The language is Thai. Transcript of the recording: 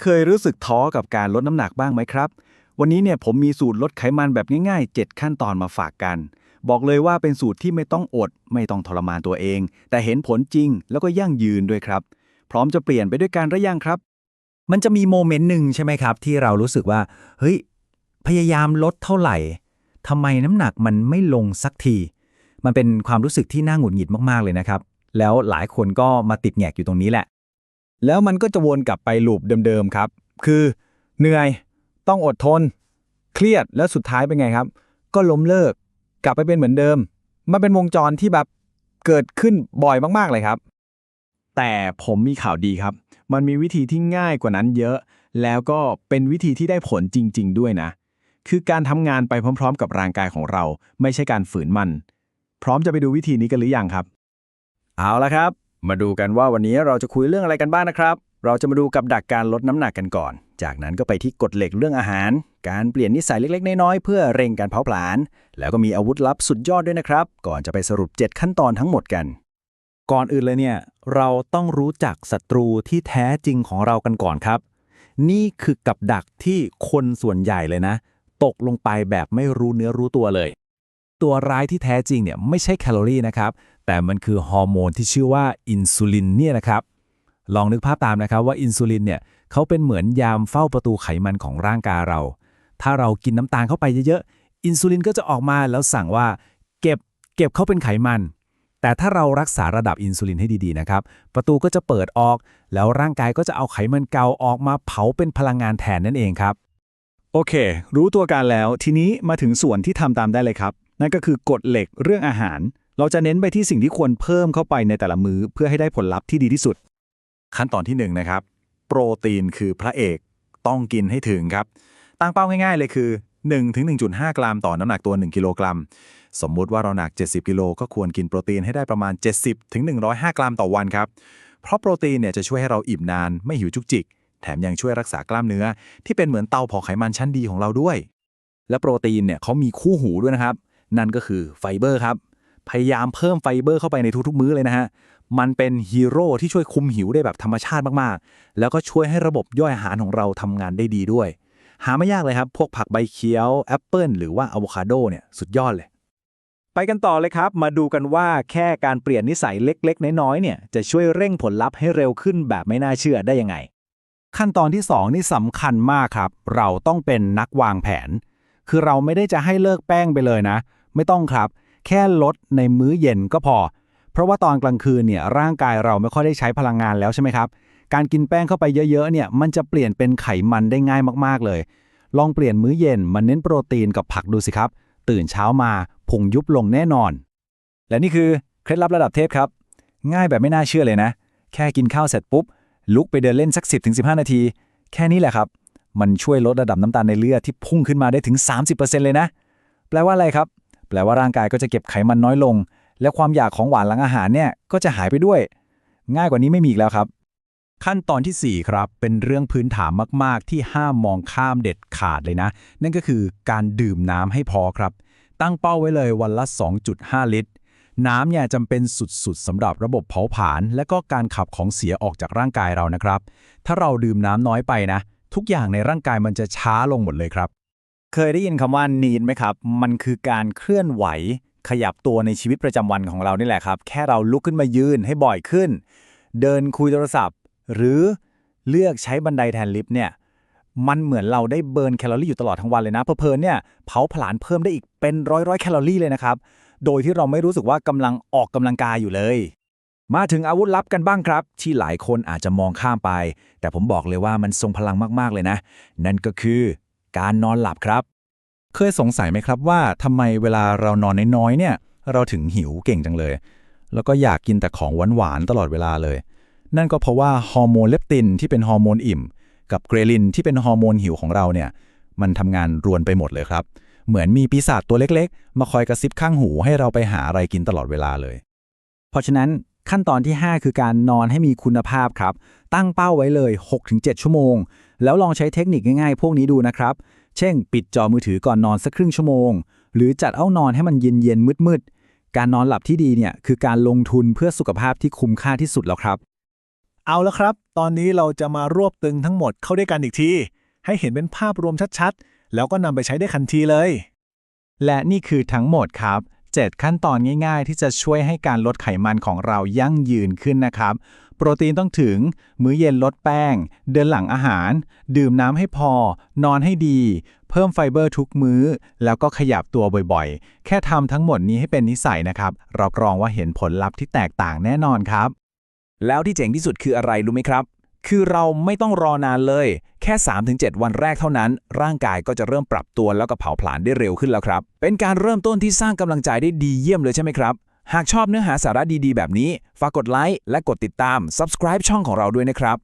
เคยรู้สึกท้อกับการลดน้ำหนักบ้างไหมครับ วันนี้เนี่ยผมมีสูตรลดไขมันแบบง่ายๆ 7 ขั้นตอนมาฝากกัน บอกเลยว่าเป็นสูตรที่ไม่ต้องอด ไม่ต้องทรมานตัวเอง แต่เห็นผลจริงแล้วก็ยั่งยืนด้วยครับ พร้อมจะเปลี่ยนไปด้วยการระยังครับ มันจะมีโมเมนต์หนึ่งใช่ไหมครับ ที่เรารู้สึกว่า เฮ้ย พยายามลดเท่าไหร่ทำไมน้ำหนักมันไม่ลงสักที มันเป็นความรู้สึกที่น่าหงุดหงิดมากๆเลยนะครับ แล้วหลายคนก็มาติดแงกอยู่ตรงนี้แหละ แล้วมันก็จะวนกลับไปลูปเดิมๆครับ คือเหนื่อยต้องอดทน เครียดแล้วสุดท้ายเป็นไงครับ ก็ล้มเลิก กลับไปเป็นเหมือนเดิม มันเป็นวงจรที่แบบเกิดขึ้นบ่อยมากๆเลยครับ แต่ผมมีข่าวดีครับ มันมีวิธีที่ง่ายกว่านั้นเยอะ แล้วก็เป็นวิธีที่ได้ผลจริง ๆ ด้วยนะ คือการทำงานไปพร้อม ๆ กับร่างกายของเรา ไม่ใช่การฝืนมัน พร้อมจะไปดูวิธีนี้กันหรือยังครับ เอาละครับ มาดูกันว่าวันนี้เราจะคุยเรื่องอะไรกันบ้างนะครับ เราจะมาดูกับดักการลดน้ำหนักกันก่อน จากนั้นก็ไปที่กฎเหล็กเรื่องอาหาร การเปลี่ยนนิสัยเล็กๆ น้อยๆ เพื่อเร่งการเผาผลาญ แล้วก็มีอาวุธลับสุดยอดด้วยนะครับ ก่อนจะไปสรุป 7 ขั้นตอนทั้งหมดกัน ก่อนอื่นเลยเนี่ย เราต้องรู้จักศัตรูที่แท้จริงของเรากันก่อนครับ นี่คือกับดักที่คนส่วนใหญ่เลยนะ ตกลงไปแบบไม่รู้เนื้อรู้ตัวเลย ตัวร้ายที่แท้จริงเนี่ยไม่ใช่แคลอรี่นะครับ แต่มันคือฮอร์โมนที่ชื่อว่าอินซูลินเนี่ยนะครับ ลองนึกภาพตามนะครับว่าอินซูลินเนี่ยเขาเป็นเหมือนยามเฝ้าประตูไขมันของร่างกายเรา ถ้าเรากินน้ำตาลเข้าไปเยอะๆ อินซูลินก็จะออกมาแล้วสั่งว่า เก็บเก็บเข้าเป็นไขมัน แต่ถ้าเรารักษาระดับอินซูลินให้ดีๆนะครับ ประตูก็จะเปิดออก แล้วร่างกายก็จะเอาไขมันเก่าออกมาเผาเป็นพลังงานแทนนั่นเองครับ โอเค รู้ตัวการแล้ว ทีนี้มาถึงส่วนที่ทำตามได้เลยครับ นั่นก็คือกฎเหล็กเรื่องอาหาร เราจะเน้นไปที่สิ่งที่ควรเพิ่มเข้าไปในแต่ละมื้อเพื่อให้ได้ผลลัพธ์ที่ดีที่สุด ขั้นตอนที่1นนะครับ โปรตีนคือพระเอก ต้องกินให้ถึงครับ ตั้งเป้าง่ายๆเลยคือ1ถึง1.5 กรัมต่อน้ำหนักตัว 1 กิโลกรัม สมมุติว่าเราหนัก 70 กิโลก็ควรกินโปรตีนให้ได้ประมาณ 70ถึง105 กรัมต่อวันครับ เพราะโปรตีนเนี่ยจะช่วยให้เราอิ่มนาน ไม่หิวจุกจิก แถมยังช่วยรักษากล้ามเนื้อ ที่เป็นเหมือนเตาเผาไขมันชั้นดีของเราด้วย และโปรตีนเนี่ยเขามีคู่หูด้วยนะครับ นั่นก็คือไฟเบอร์ครับ พยายามเพิ่มไฟเบอร์เข้าไปในทุกๆ มื้อเลยนะฮะ มันเป็นฮีโร่ที่ช่วยคุมหิวได้แบบธรรมชาติมากๆ แล้วก็ช่วยให้ระบบย่อยอาหารของเราทำงานได้ดีด้วย หาไม่ยากเลยครับ พวกผักใบเขียวแอปเปิลหรือว่าอะโวคาโดเนี่ยสุดยอดเลย ไปกันต่อเลยครับ มาดูกันว่าแค่การเปลี่ยนนิสัยเล็กๆ น้อยๆเนี่ยจะช่วยเร่งผลลัพธ์ให้เร็วขึ้นแบบไม่น่าเชื่อได้ยังไง ขั้นตอนที่ 2 นี่สำคัญมากครับ เราต้องเป็นนักวางแผน คือเราไม่ได้จะให้เลิกแป้งไปเลยนะ ไม่ต้องครับ แค่ลดในมื้อเย็นก็พอ เพราะว่าตอนกลางคืนเนี่ยร่างกายเราไม่ค่อยได้ใช้พลังงานแล้วใช่ไหมครับ การกินแป้งเข้าไปเยอะๆเนี่ยมันจะเปลี่ยนเป็นไขมันได้ง่ายมากๆเลย ลองเปลี่ยนมื้อเย็นมาเน้นโปรตีนกับผักดูสิครับ ตื่นเช้ามาพุงยุบลงแน่นอน และนี่คือเคล็ดลับระดับเทพครับ ง่ายแบบไม่น่าเชื่อเลยนะ แค่กินข้าวเสร็จปุ๊บ ลุกไปเดินเล่นสัก 10-15 นาที แค่นี้แหละครับ มันช่วยลดระดับน้ำตาลในเลือดที่พุ่งขึ้นมาได้ถึง 30%เลยนะ แปลว่าอะไรครับ แปลว่าร่างกายก็จะเก็บไขมันน้อยลง และความอยากของหวานหลังอาหารเนี่ยก็จะหายไปด้วย ง่ายกว่านี้ไม่มีอีกแล้วครับ ขั้นตอนทีสี่ 4 ครับ เป็นเรื่องพื้นฐานมาก ๆ ที่ห้ามมองข้ามเด็ดขาดเลยนะ นั่นก็คือการดื่มน้ำให้พอครับ ตั้งเป้าไว้เลยวันละ 2.5 ลิตร น้ำเนี่ยจำเป็นสุด ๆสำหรับระบบเผาผลาญและก็การขับของเสียออกจากร่างกายเรานะครับ ถ้าเราดื่มน้ำน้อยไปนะ ทุกอย่างในร่างกายมันจะช้าลงหมดเลยครับ เคยได้ยินคำว่า need ไหมครับ มันคือการเคลื่อนไหว ขยับตัวในชีวิตประจำวันของเรานี่แหละครับ แค่เราลุกขึ้นมายืนให้บ่อยขึ้น เดินคุยโทรศัพท์ หรือเลือกใช้บันไดแทนลิฟต์เนี่ย มันเหมือนเราได้เบิร์นแคลอรี่อยู่ตลอดทั้งวันเลยนะเพลินเนี่ยเผาผลาญเพิ่มได้อีกเป็นร้อยร้อยแคลอรี่เลยนะครับ โดยที่เราไม่รู้สึกว่ากำลังออกกำลังกายอยู่เลย มาถึงอาวุธลับกันบ้างครับ ที่หลายคนอาจจะมองข้ามไป แต่ผมบอกเลยว่ามันทรงพลังมากๆเลยนะ นั่นก็คือ การนอนหลับครับ เคยสงสัยไหมครับว่าทำไมเวลาเรานอนน้อยๆเนี่ย เราถึงหิวเก่งจังเลย แล้วก็อยากกินแต่ของหวานๆตลอดเวลาเลย นั่นก็เพราะว่าฮอร์โมนเลปตินที่เป็นฮอร์โมนอิ่ม กับเกรลินที่เป็นฮอร์โมนหิวของเราเนี่ยมันทำงานรวนไปหมดเลยครับ เหมือนมีปีศาจตัวเล็กๆ มาคอยกระซิบข้างหูให้เราไปหาอะไรกินตลอดเวลาเลย เพราะฉะนั้น ขั้นตอนที่ 5 คือการนอนให้มีคุณภาพครับ ตั้งเป้าไว้เลย 6-7 ชั่วโมง แล้วลองใช้เทคนิคง่ายๆ พวกนี้ดูนะครับ เช่น ปิดจอมือถือก่อนนอนสักครึ่งชั่วโมง หรือจัดเอานอนให้มันเย็นๆมืดๆ การนอนหลับที่ดีเนี่ยคือการลงทุนเพื่อสุขภาพที่คุ้มค่าที่สุดแล้วครับ เอาละครับ ตอนนี้เราจะมารวบตึงทั้งหมดเข้าด้วยกันอีกที ให้เห็นเป็นภาพรวมชัดๆ แล้วก็นำไปใช้ได้ทันทีเลย และนี่คือทั้งหมดครับ 7 ขั้นตอนง่าย ๆ ที่จะช่วยให้การลดไขมันของเรายั่งยืนขึ้นนะครับ โปรตีนต้องถึง มื้อเย็นลดแป้ง เดินหลังอาหาร ดื่มน้ำให้พอ นอนให้ดี เพิ่มไฟเบอร์ทุกมื้อ แล้วก็ขยับตัวบ่อยๆ แค่ทำทั้งหมดนี้ให้เป็นนิสัยนะครับรับรองว่าเห็นผลลัพธ์ที่แตกต่างแน่นอนครับ แล้วที่เจ๋งที่สุดคืออะไรรู้ไหมครับ คือเราไม่ต้องรอนานเลย แค่ 3-7 วันแรกเท่านั้น ร่างกายก็จะเริ่มปรับตัวแล้วก็เผาผลาญได้เร็วขึ้นแล้วครับ เป็นการเริ่มต้นที่สร้างกำลังใจได้ดีเยี่ยมเลยใช่ไหมครับ หากชอบเนื้อหาสาระดีๆ แบบนี้ ฝากกดไลค์และกดติดตาม subscribe ช่องของเราด้วยนะครับ